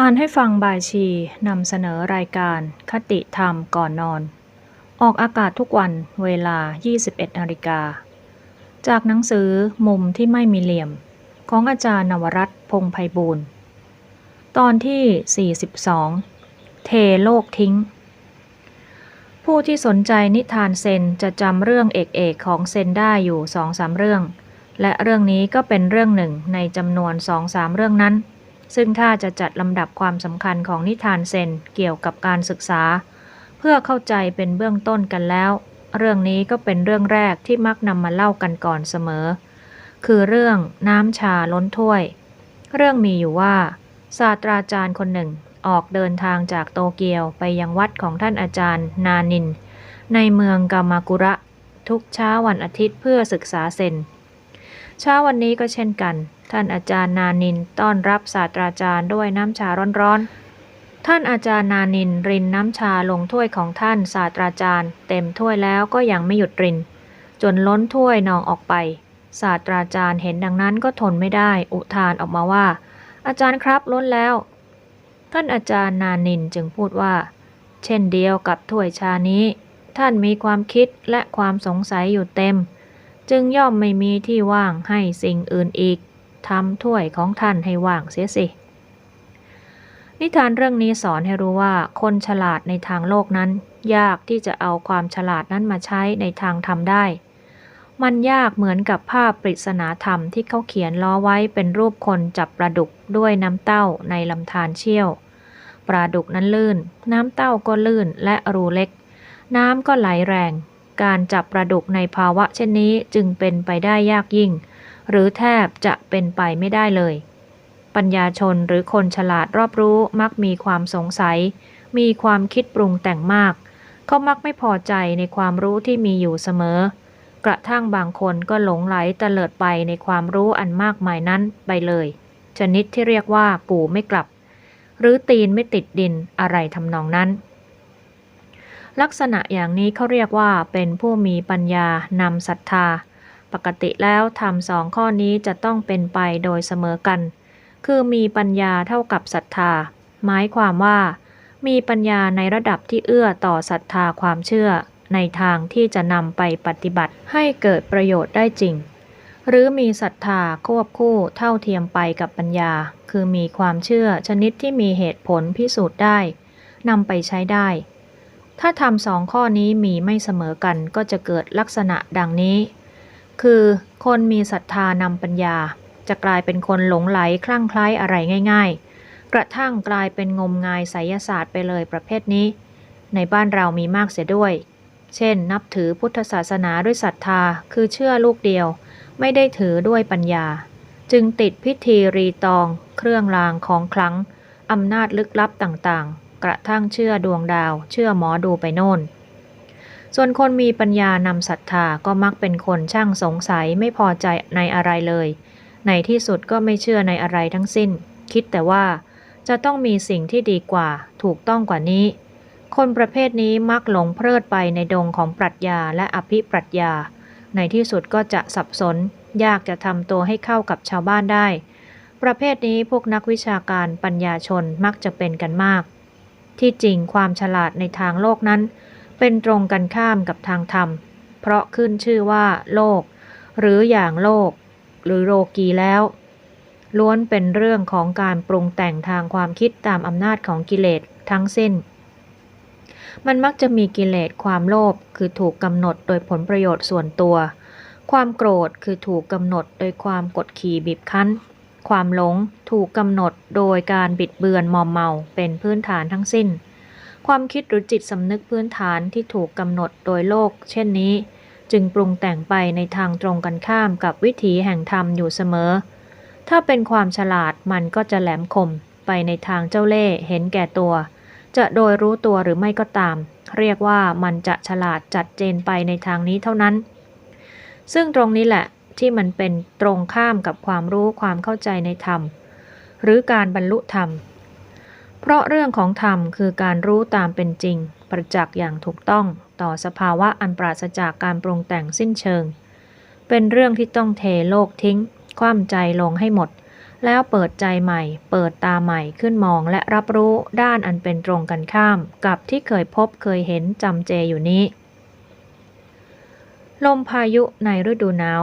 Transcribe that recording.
อ่านให้ฟังบายชีนำเสนอรายการคติธรรมก่อนนอน ออกอากาศทุกวันเวลา 21นาฬิกา จากหนังสือมุมที่ไม่มีเหลี่ยม ของอาจารย์นวรัตพงไพบูลย์ตอนที่ 42 เทโลกทิ้ง ผู้ที่สนใจนิทานเซนจะจำเรื่องเอกๆของเซนได้อยู่สองสามเรื่อง และเรื่องนี้ก็เป็นเรื่องหนึ่งในจำนวนสองสามเรื่องนั้น ซึ่งถ้าจะจัดลำดับความสำคัญของนิทานเซนเกี่ยวกับการศึกษา เพื่อเข้าใจเป็นเบื้องต้นกันแล้ว เรื่องนี้ก็เป็นเรื่องแรกที่มักนำมาเล่ากันก่อนเสมอ คือเรื่องน้ำชาล้นถ้วย เรื่องมีอยู่ว่า ศาสตราจารย์คนหนึ่งออกเดินทางจากโตเกียวไปยังวัดของท่านอาจารย์ นานิน ในเมืองกามากุระ ทุกเช้าวันอาทิตย์เพื่อศึกษาเซน เช้าวันนี้ก็เช่นกัน ท่านอาจารย์นานินต้อนรับศาสตราจารย์ด้วยน้ำชาร้อนๆ ท่านอาจารย์นานินรินน้ำชาลงถ้วยของท่านศาสตราจารย์ เต็มถ้วยแล้วก็ยังไม่หยุดริน จนล้นถ้วยนองออกไป ศาสตราจารย์เห็นดังนั้นก็ทนไม่ได้ อุทานออกมาว่า อาจารย์ครับล้นแล้ว ท่านอาจารย์นานินจึงพูดว่า เช่นเดียวกับถ้วยชานี้ ท่านมีความคิดและความสงสัยอยู่เต็ม จึงย่อมไม่มีที่ว่างให้สิ่งอื่นอีกทำถ้วยของท่านให้ว่างเสียสิ นิทานเรื่องนี้สอนให้รู้ว่าคนฉลาดในทางโลกนั้น ยากที่จะเอาความฉลาดนั้นมาใช้ในทางธรรมได้ มันยากเหมือนกับภาพปริศนาธรรมที่เขาเขียนล้อไว้เป็นรูปคนจับปลาดุกด้วยน้ำเต้าในลำธารเชี่ยว ปลาดุกนั้นลื่น น้ำเต้าก็ลื่นและรูเล็ก น้ำก็ไหลแรง การจับปลาดุกในภาวะเช่นนี้จึงเป็นไปได้ยากยิ่ง หรือแทบจะเป็นไปไม่ได้เลย ปัญญาชนหรือคนฉลาดรอบรู้มักมีความสงสัย มีความคิดปรุงแต่งมาก เขามักไม่พอใจในความรู้ที่มีอยู่เสมอ กระทั่งบางคนก็หลงไหลเตลิดไปในความรู้อันมากมายนั้นไปเลย ชนิดที่เรียกว่ากูไม่กลับ หรือตีนไม่ติดดินอะไรทำนองนั้น ลักษณะอย่างนี้เขาเรียกว่าเป็นผู้มีปัญญานำศรัทธา ปกติแล้วทำสองข้อนี้จะต้องเป็นไปโดยเสมอกัน คือมีปัญญาเท่ากับศรัทธา หมายความว่า มีปัญญาในระดับที่เอื้อต่อศรัทธาความเชื่อ ในทางที่จะนำไปปฏิบัติให้เกิดประโยชน์ได้จริง หรือมีศรัทธาควบคู่เท่าเทียมไปกับปัญญา คือมีความเชื่อชนิดที่มีเหตุผลพิสูจน์ได้นำไปใช้ได้ ถ้าทำสองข้อนี้มีไม่เสมอกันก็จะเกิดลักษณะดังนี้ คือคนมีศรัทธานำปัญญา จะกลายเป็นคนหลงไหลคลั่งไคล้อะไรง่าย ๆ กระทั่งกลายเป็นงมงายไสยศาสตร์ไปเลยประเภทนี้ ในบ้านเรามีมากเสียด้วย เช่น นับถือพุทธศาสนาด้วยศรัทธาคือเชื่อลูกเดียว ไม่ได้ถือด้วยปัญญา จึงติดพิธีรีตอง เครื่องรางของคลังอำนาจลึกลับต่างๆ กระทั่งเชื่อดวงดาว เชื่อหมอดูไปโน่น ส่วนคนมีปัญญานำศรัทธาก็มักเป็นคนช่างสงสัยไม่พอใจในอะไรเลย ในที่สุดก็ไม่เชื่อในอะไรทั้งสิ้น คิดแต่ว่าจะต้องมีสิ่งที่ดีกว่า ถูกต้องกว่านี้ คนประเภทนี้มักหลงเพลิดไปในดงของปรัชญาและอภิปรัชญา ในที่สุดก็จะสับสน ยากจะทำตัวให้เข้ากับชาวบ้านได้ ประเภทนี้พวกนักวิชาการปัญญาชนมักจะเป็นกันมาก ที่จริงความฉลาดในทางโลกนั้น เป็นตรงกันข้ามกับทางธรรม เพราะขึ้นชื่อว่า โลก หรืออย่างโลก หรือโลกีแล้ว ล้วนเป็นเรื่องของการปรุงแต่งทางความคิดตามอำนาจของกิเลสทั้งสิ้น มันมักจะมีกิเลสความโลภคือถูกกำหนดโดยผลประโยชน์ส่วนตัว ความโกรธคือถูกกำหนดโดยความกดขี่บีบคั้น ความหลงถูกกำหนดโดยการบิดเบือนมอมเมาเป็นพื้นฐานทั้งสิ้น ความคิดหรือจิตสำนึกพื้นฐานที่ถูกกำหนดโดยโลก เช่นนี้ จึงปรุงแต่งไปในทางตรงกันข้ามกับวิถีแห่งธรรมอยู่เสมอ ถ้าเป็นความฉลาดมันก็จะแหลมคมไปในทางเจ้าเล่ห์เห็นแก่ตัว จะโดยรู้ตัวหรือไม่ก็ตาม เรียกว่ามันจะฉลาดจัดเจนไปในทางนี้เท่านั้น ซึ่งตรงนี้แหละ ที่มันเป็นตรงข้ามกับความรู้ความเข้าใจในธรรม หรือการบรรลุธรรม เพราะเรื่องของธรรมคือการรู้ตามเป็นจริง ประจักษ์อย่างถูกต้องต่อสภาวะอันปราศจากการปรุงแต่งสิ้นเชิง เป็นเรื่องที่ต้องเทโลกทิ้ง คว่ำใจลงให้หมด แล้วเปิดใจใหม่ เปิดตาใหม่ขึ้นมองและรับรู้ด้านอันเป็นตรงกันข้าม กับที่เคยพบเคยเห็นจำเจอยู่นี้ ลมพายุในฤดูหนาว